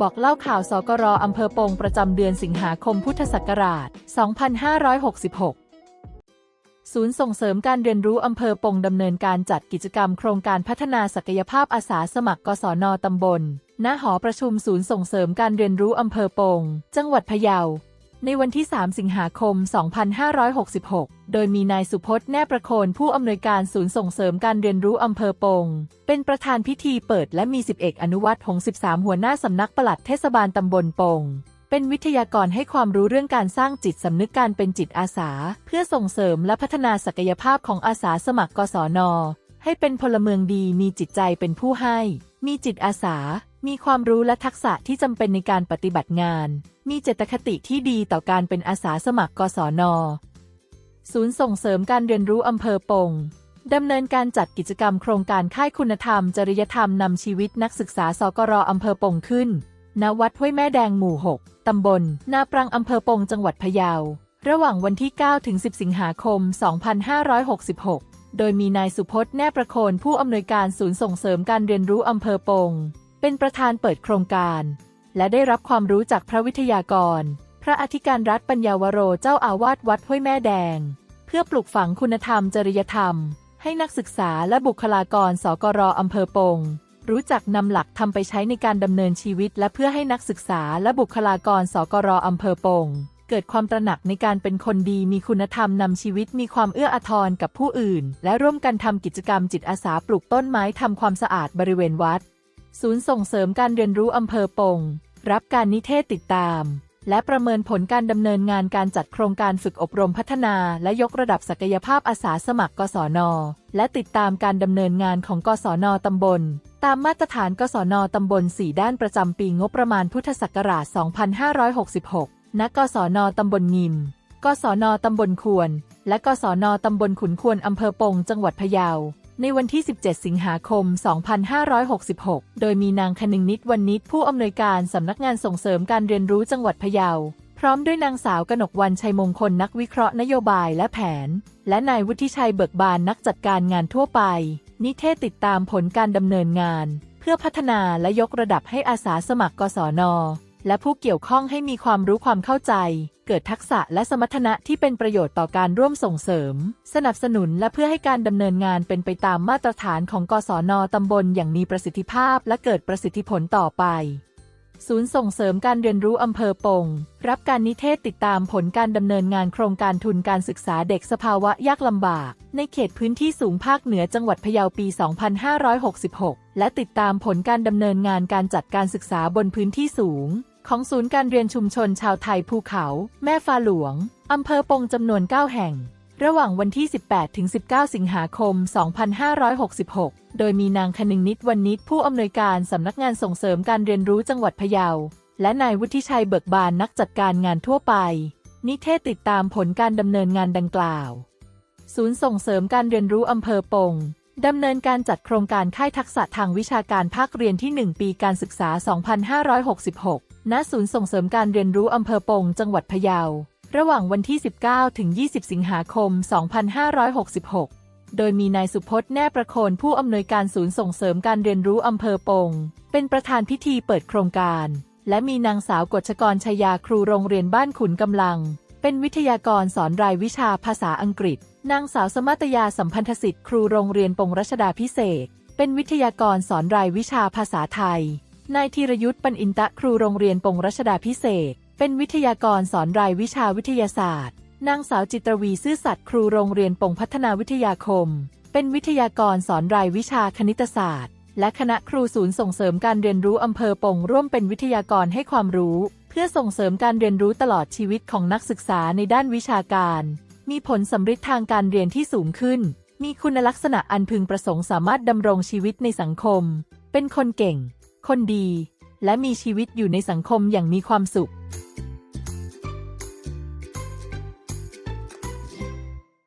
บอกเล่าข่าวสกรอำเภอปงประจำเดือนสิงหาคมพุทธศักราช 2566ศูนย์ส่งเสริมการเรียนรู้อำเภอปงดำเนินการจัดกิจกรรมโครงการพัฒนาศักยภาพอาสาสมัคร กศนตำบล ณ หอประชุมศูนย์ส่งเสริมการเรียนรู้อำเภอปง จังหวัดพะเยา ในวันที่ 3 สิงหาคม 2566 โดยมีนายสุพจน์แน่ประโคนผู้อำนวยการศูนย์ส่งเสริมการเรียนรู้อำเภอปง เป็นประธานพิธีเปิดและมี 10 เอกอนุวัตรหง13 หัวหน้าสำนักปลัดเทศบาลตำบลปง เป็นวิทยากรให้ความรู้เรื่องการสร้างจิตสำนึกการเป็นจิตอาสา เพื่อส่งเสริมและพัฒนาศักยภาพของอาสาสมัครกศน ให้เป็นพลเมืองดีมีจิตใจเป็นผู้ให้ มีจิตอาสา มีความรู้และทักษะที่จำเป็นในการปฏิบัติงาน มีเจตคติที่ดีต่อการเป็นอาสาสมัคร กศน ศูนย์ส่งเสริมการเรียนรู้อำเภอปงดำเนินการจัดกิจกรรมโครงการค่ายคุณธรรม จริยธรรมนำชีวิตนักศึกษาสกรอำเภอปงขึ้น ณ วัดห้วยแม่แดงหมู่ 6 ตำบล นาปรังอำเภอปงจังหวัดพะเยา ระหว่างวันที่ 9 ถึง 10 สิงหาคม 2566 โดยมีนายสุพจน์แน่ประโคนผู้อำนวยการศูนย์ส่งเสริมการเรียนรู้อำเภอปง เป็นประธานเปิดโครงการ และได้รับความรู้จากพระวิทยากร พระอธิการรัฐปัญญาวโรเจ้าอาวาสวัดห้วยแม่แดง เพื่อปลูกฝังคุณธรรมจริยธรรม ให้นักศึกษาและบุคลากรสกรอำเภอปง รู้จักนำหลักทำไปใช้ในการดำเนินชีวิต และเพื่อให้นักศึกษาและบุคลากรสกรอำเภอปงเกิดความตระหนักในการเป็นคนดีมีคุณธรรมนำชีวิตมีความเอื้ออาทรกับผู้อื่น และร่วมกันทำกิจกรรมจิตอาสาปลูกต้นไม้ทำความสะอาดบริเวณวัด ศูนย์ส่งเสริมการเรียนรู้อำเภอปง รับการนิเทศติดตาม และประเมินผลการดำเนินงานการจัดโครงการฝึกอบรมพัฒนา และยกระดับศักยภาพอาสาสมัคร กศน และติดตามการดำเนินงานของกศนตำบล ตามมาตรฐานกศนตำบล 4 ด้านประจำปีงบประมาณพุทธศักราช 2566 ณ กศนตำบลงิม กศนตำบลควร และกศนตำบลขุนควรอำเภอปง จังหวัดพะเยา ในวันที่ 17 สิงหาคม 2566 โดยมีนางคนึงนิดวันนิดผู้อำนวยการสำนักงานส่งเสริมการเรียนรู้จังหวัดพะเยา พร้อมด้วยนางสาวกนกวันชัยมงคลนักวิเคราะห์นโยบายและแผน และนายวุฒิชัยเบิกบานนักจัดการงานทั่วไป นิเทศติดตามผลการดำเนินงาน เพื่อพัฒนาและยกระดับให้อาสาสมัครกศน และผู้เกี่ยวข้องให้มีความรู้ความเข้าใจ เกิดทักษะและสมรรถนะที่เป็นประโยชน์ต่อการร่วมส่งเสริม สนับสนุนและเพื่อให้การดำเนินงานเป็นไปตามมาตรฐานของกศนตำบลอย่างมีประสิทธิภาพและเกิดประสิทธิผลต่อไปศูนย์ส่งเสริมการเรียนรู้อำเภอปง รับการนิเทศติดตามผลการดำเนินงานโครงการทุนการศึกษาเด็กสภาวะยากลำบาก ในเขตพื้นที่สูงภาคเหนือจังหวัดพะเยาปี 2566 และติดตามผลการดำเนินงานการจัดการศึกษาบนพื้นที่สูง ของศูนย์การเรียนชุมชนชาวไทยภูเขา แม่ฟ้าหลวง อำเภอปงจำนวน 9 แห่ง ระหว่างวันที่ 18 ถึง 19 สิงหาคม 2566 โดยมีนางคนึงนิดวันนิดผู้อำนวยการสำนักงานส่งเสริมการเรียนรู้จังหวัดพะเยา และนายวุฒิชัยเบิกบานนักจัดการงานทั่วไป นิเทศติดตามผลการดำเนินงานดังกล่าว ศูนย์ส่งเสริมการเรียนรู้อำเภอปงดำเนินการจัดโครงการค่ายทักษะทางวิชาการภาคเรียนที่ 1 ปีการศึกษา 2566 ณศูนย์ส่งเสริมการเรียนรู้อำเภอปงจังหวัดพะเยา ระหว่างวันที่ 19 ถึง 20 สิงหาคม 2566 โดยมีนายสุพจน์แน่ประโคนผู้อำนวยการศูนย์ส่งเสริมการเรียนรู้อำเภอปง เป็นประธานพิธีเปิดโครงการ และมีนางสาวกฎชกรชยาครูโรงเรียนบ้านขุนกำลัง เป็นวิทยากรสอนรายวิชาภาษาอังกฤษ นางสาวสมัตยาสัมพันธสิทธิ์ครูโรงเรียนปงรัชดาพิเศษ เป็นวิทยากรสอนรายวิชาภาษาไทย นายธีรยุทธ์ปันอินตะครูโรงเรียนปงรัชดาพิเศษ เป็นวิทยากรสอนรายวิชาวิทยาศาสตร์ นางสาวจิตรวีซื่อสัตย์ครูโรงเรียนปงพัฒนาวิทยาคม เป็นวิทยากรสอนรายวิชาคณิตศาสตร์ และคณะครูศูนย์ส่งเสริมการเรียนรู้อำเภอปงร่วมเป็นวิทยากรให้ความรู้ เพื่อส่งเสริมการเรียนรู้ตลอดชีวิตของนักศึกษาในด้านวิชาการ มีผลสำฤทธิ์ทางการเรียนที่สูงขึ้น มีคุณลักษณะอันพึงประสงค์สามารถดำรงชีวิตในสังคม เป็นคนเก่ง คนดี และมีชีวิตอยู่ในสังคมอย่างมีความสุข